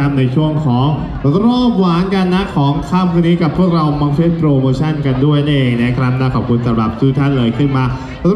นะครับในช่วงของ รอบหวานกันนะของค่ำคืนนี้กับพวกเรามังเฟสโปรโมชั่นกันด้วยนั่เองนะครับนะขอบคุณสำหรับทุกท่านเลยขึ้นมา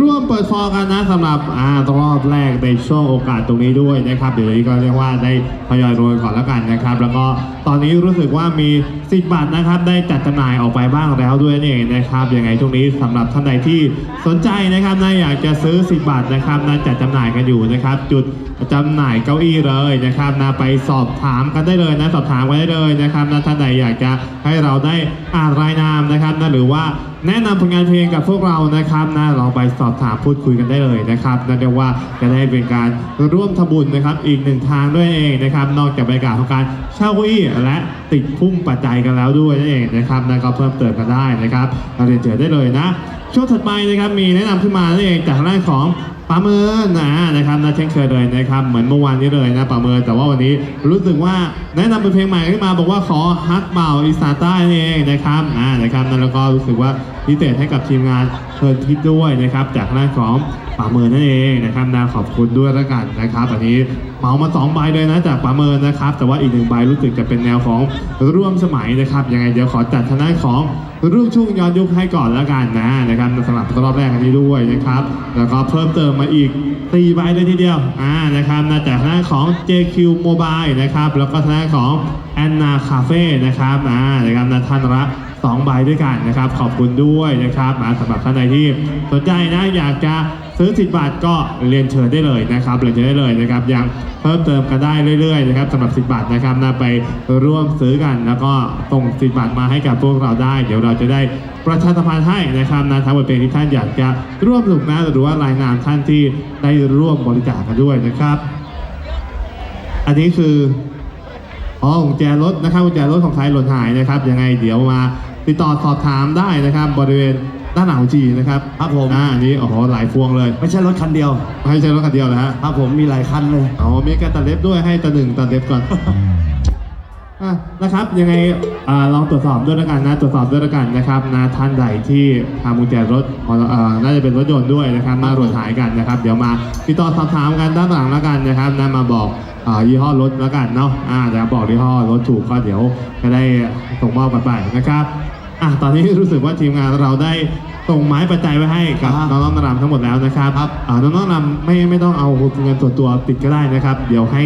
ร่วมเปิดฟอร์กันนะสำหรับอ่ารอบแรกในช่วงโอกาสตรงนี้ด้วยนะครับเดี๋ยวนี้ก็เรียกว่าได้ทยอยโรยก่อนแล้วกันนะครับ แล้วก็ตอนนี้รู้สึกว่ามีสิทธิ์บัตรนะครับได้จัดจำหน่ายออกไปบ้างแล้วด้วยนั่นเองนะครับยังไงช่วงนี้สำหรับท่านใดที่สนใจนะครับนะอยากจะซื้อสิทธิ์บัตรนะครับนะจัดจำหน่ายกันอยู่นะครับ จุดจำหน่ายเก้าอี้เลยนะครับนะไปสอบถามกันได้เลยนะสอบถามกันได้เลยนะครับนะท่านใดอยากจะให้เราได้อ่านรายนามนะครับนะหรือว่าแนะนำผลงานเพลงกับพวกเรานะครับนะลองไปสอบถามพูดคุยกันได้เลยนะครับนั่นเรียกว่าจะได้เป็นการร่วมทำบุญนะครับ อีกหนึ่งทางด้วยเองนะครับ นอกจากบรรยากาศของการเช่าเก้าอี้และติดพุ่มปัจจัยกันแล้วด้วยนั่นเองนะครับนะก็เพิ่มเติมกันได้นะครับเราเรียนเจอได้เลยนะ ช่วงถัดไปนะครับมีแนะนำขึ้นมานั่นเองจากด้านของ ปาเมินนะนะครับนะเช่นเคยเลยนะครับเหมือนเมื่อวานนี้เลยนะปาเมินแต่ว่าวันนี้รู้สึกว่าแนะนำเป็นเพลงใหม่ขึ้นมาบอกว่าขอฮักเบาอีสานใต้นั่นเองนะครับอ่านะครับนั่นแล้วก็รู้สึกว่าพิเศษให้กับทีมงานเพลินทิพย์ด้วยนะครับจากหน้าของป๋าเมินนั่นเองนะครับนะขอบคุณด้วยละกันนะครับอันนี้ เหมามาสองใบเลยนะจากป่าเมินนะครับ แต่ว่าอีกหนึ่งใบรู้สึกจะเป็นแนวของร่วมสมัยนะครับยังไงเดี๋ยวขอจัดทางด้านของรูปช่วงย้อนยุคให้ก่อนแล้วกันนะนะครับสำหรับรอบแรกอันนี้ด้วยนะครับ แล้วก็เพิ่มเติมมาอีก4ใบเลยทีเดียวอ่านะครับนะจากทางด้านของ JQ Mobile นะครับแล้วก็ทางด้านของ Anna Cafe นะครับอ่านะครับนะท่านละ สองใบด้วยกันนะครับ ขอบคุณด้วยนะครับมาสำหรับท่านใดที่สนใจนะอยากจะซื้อสิบบาทก็เรียนเชิญได้เลยนะครับเรียนเชิญได้เลยนะครับยังเพิ่มเติมกันได้เรื่อยๆนะครับสำหรับสิบบาทนะครับนะไปร่วมซื้อกัน แล้วก็ส่งสิบบาทมาให้กับพวกเราได้ เดี๋ยวเราจะได้ประชาสัมพันธ์ให้นะครับนะทั้งบทเพลงที่ท่านอยากจะร่วมสนุกนะหรือว่ารายนามท่านที่ได้ร่วมบริจาคกันด้วยนะครับ อันนี้คืออ๋อกุญแจรถนะครับกุญแจรถของใครหล่นหายนะครับยังไงเดี๋ยวมา ติดต่อสอบถามได้นะครับ บริเวณด้านหลังของจีนะครับครับผม อ่าอันนี้โอ้โหหลายพวงเลยไม่ใช่รถคันเดียวไม่ใช่รถคันเดียวนะฮะครับผมมีหลายคันเลย อ๋อมีการตัดเล็บด้วยให้ตัดหนึ่งตัดเล็บก่อน อะนะครับยังไงอ่าลองตรวจสอบด้วยแล้วกันนะตรวจสอบด้วยแล้วกันนะครับนะท่านใดที่ทำกุญแจรถอ่าน่าจะเป็นรถยนต์ด้วยนะครับมาตรวจหายกันนะครับ เดี๋ยวมาติดต่อสอบถามกันด้านหลังแล้วกันนะครับนะมาบอกอ่ายี่ห้อรถแล้วกันเนาะอ่าเดี๋ยวบอกยี่ห้อรถถูกก็เดี๋ยวจะได้ส่งมอบกันไปนะครับอะตอนนี้รู้สึกว่าทีมงานเราได้ส่งไม้ปัจจัยไว้ให้กับอ่าน้องๆนารำทั้งหมดแล้วนะครับอ่าน้องๆนารำไม่ไม่ต้องเอาเงินส่วนตัวติดก็ได้นะครับ เดี๋ยวให้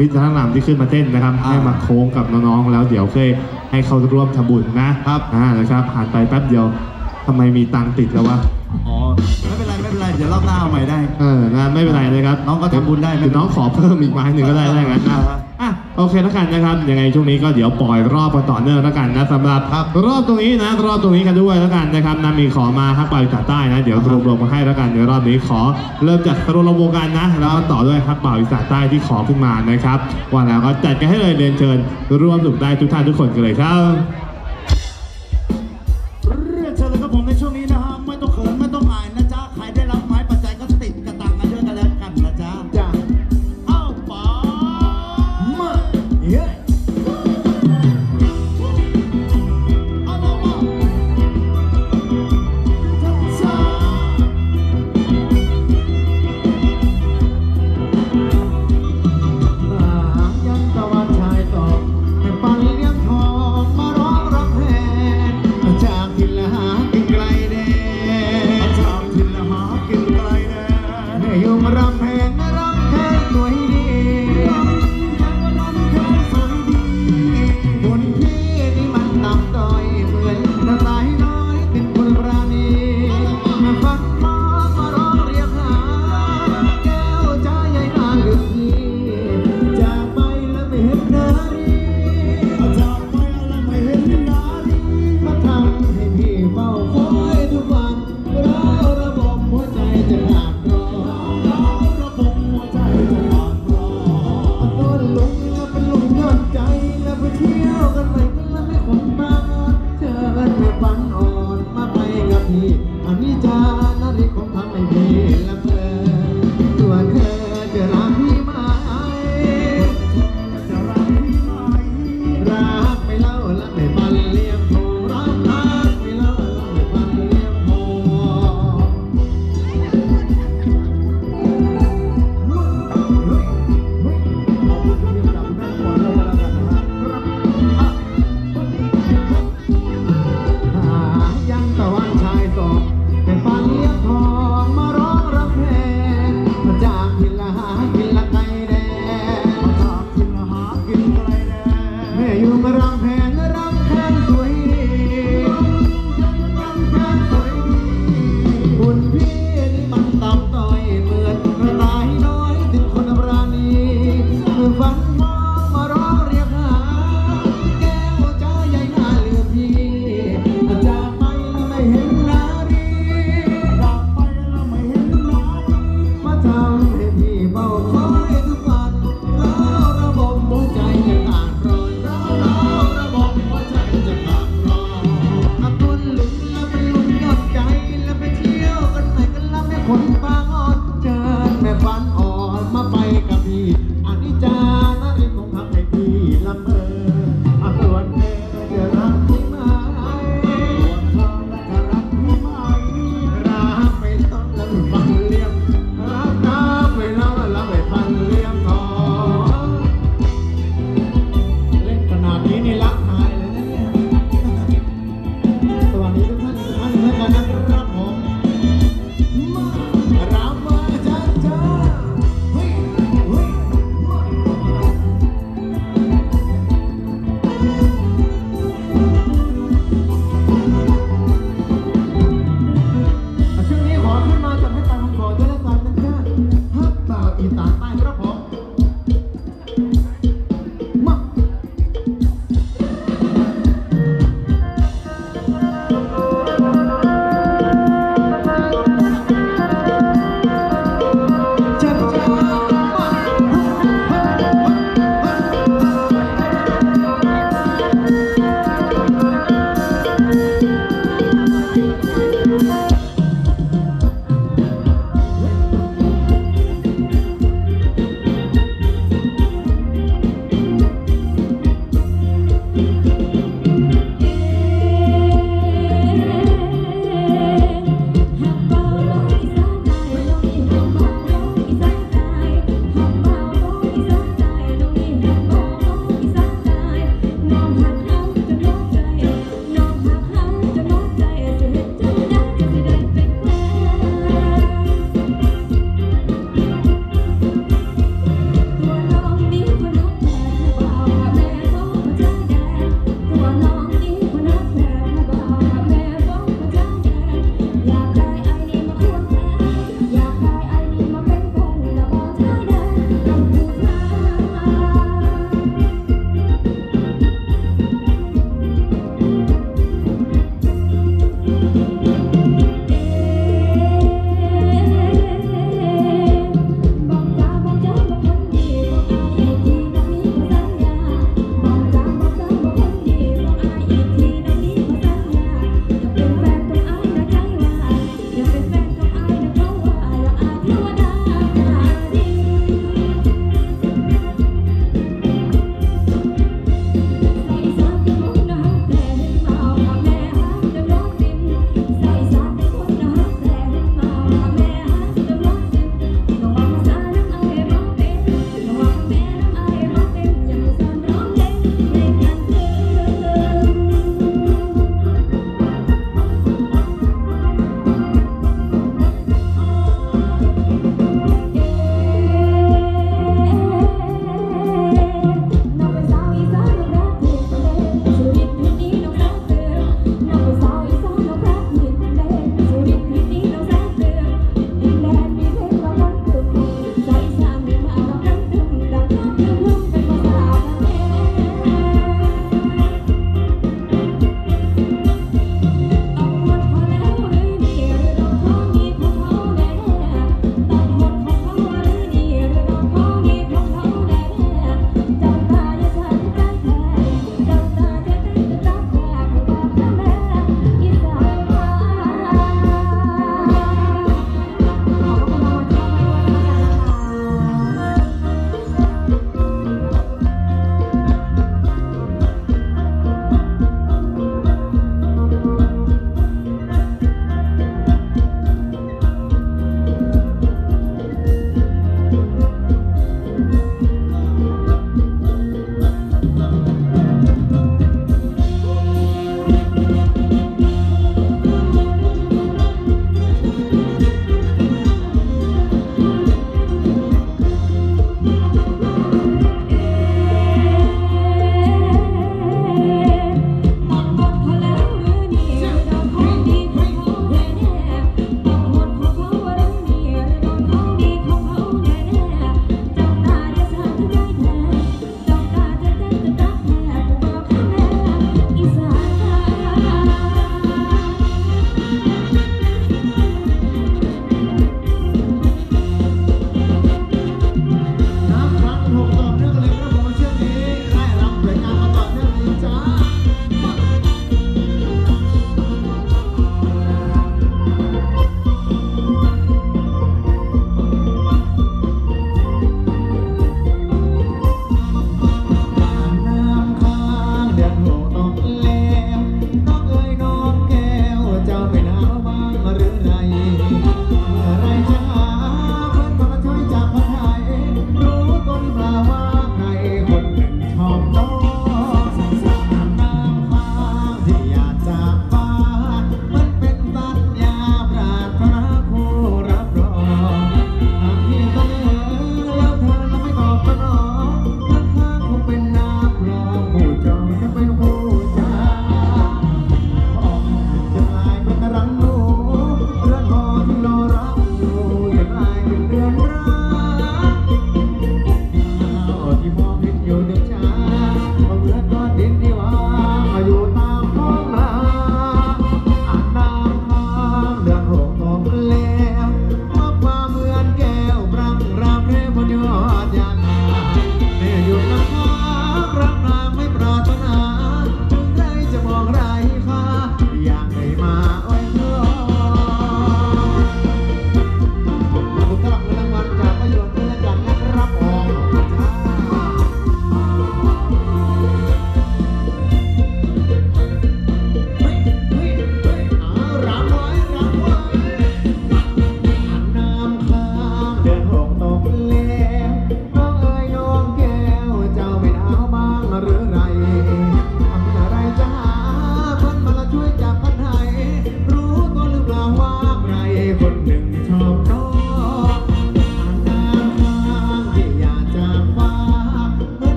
พิจารณาที่ขึ้นมาเต้นนะครับ ให้มาโค้งกับน้องๆแล้วเดี๋ยวเคยให้เขาร่วมทำบุญนะครับอ่านะครับผ่านไปแป๊บเดียวทำไมมีตังค์ติดแล้ววะอ๋อไม่เป็นไรไม่เป็นไรเดี๋ยวรอบหน้าเอาใหม่ได้ เออนะไม่เป็นไรนะครับน้องก็ทำบุญได้ไม่เดี๋ยวน้องขอเพิ่มอีกไม้หนึ่งก็ได้ได้งั้นนะอ่าฮะอะ โอเคแล้วกันนะครับยังไงช่วงนี้ก็เดี๋ยวปล่อยรอบกันต่อเนื่องแล้วกันนะสำหรับรอบตรงนี้นะรอบตรงนี้กันด้วยแล้วกันนะครับนะมีขอมาครับปล่อยจากใต้นะเดี๋ยวรวบรวมมาให้แล้วกันในรอบนี้ขอเริ่มจากสรุปวงกันนะแล้วต่อด้วยครับเป่าอีสานใต้ที่ขอขึ้นมานะครับว่าแล้วก็จัดกันให้เลยเรียนเชิญร่วมสนุกได้ทุกท่านทุกคนกันเลยครับ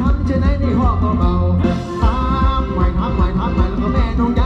ทำจะได้ในห้องเบาๆามใหม่ทำใหม่ทำใหม่แล้วก็แม่น้องยา